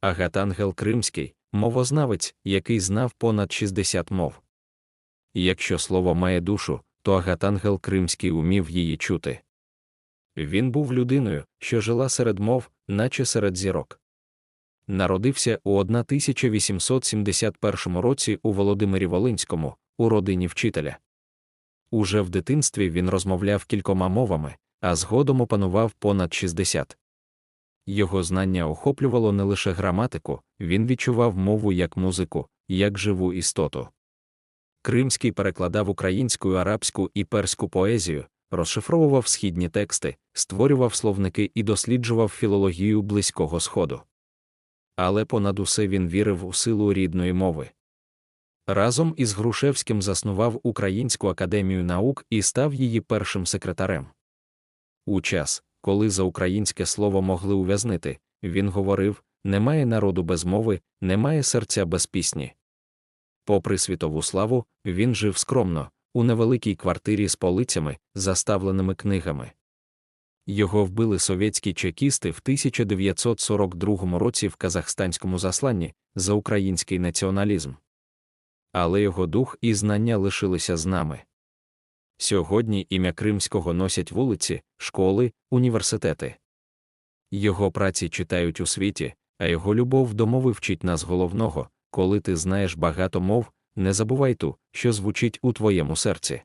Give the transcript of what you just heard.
Агатангел Кримський, мовознавець, який знав понад 60 мов. Якщо слово має душу, то Агатангел Кримський умів її чути. Він був людиною, що жила серед мов, наче серед зірок. Народився у 1871 році у Володимирі Волинському, у родині вчителя. Уже в дитинстві він розмовляв кількома мовами, а згодом опанував понад 60. Його знання охоплювало не лише граматику, він відчував мову як музику, як живу істоту. Кримський перекладав українську, арабську і перську поезію, розшифровував східні тексти, створював словники і досліджував філологію Близького Сходу. Але понад усе він вірив у силу рідної мови. Разом із Грушевським заснував Українську академію наук і став її першим секретарем. У час, коли за українське слово могли ув'язнити, він говорив немає народу без мови, немає серця без пісні. Попри світову славу, він жив скромно, у невеликій квартирі з полицями, заставленими книгами. Його вбили совєтські чекісти в 1942 році в казахстанському засланні за український націоналізм. Але його дух і знання лишилися з нами. Сьогодні ім'я Кримського носять вулиці, школи, університети. Його праці читають у світі, а його любов до мови вчить нас головного коли ти знаєш багато мов, не забувай ту, що звучить у твоєму серці.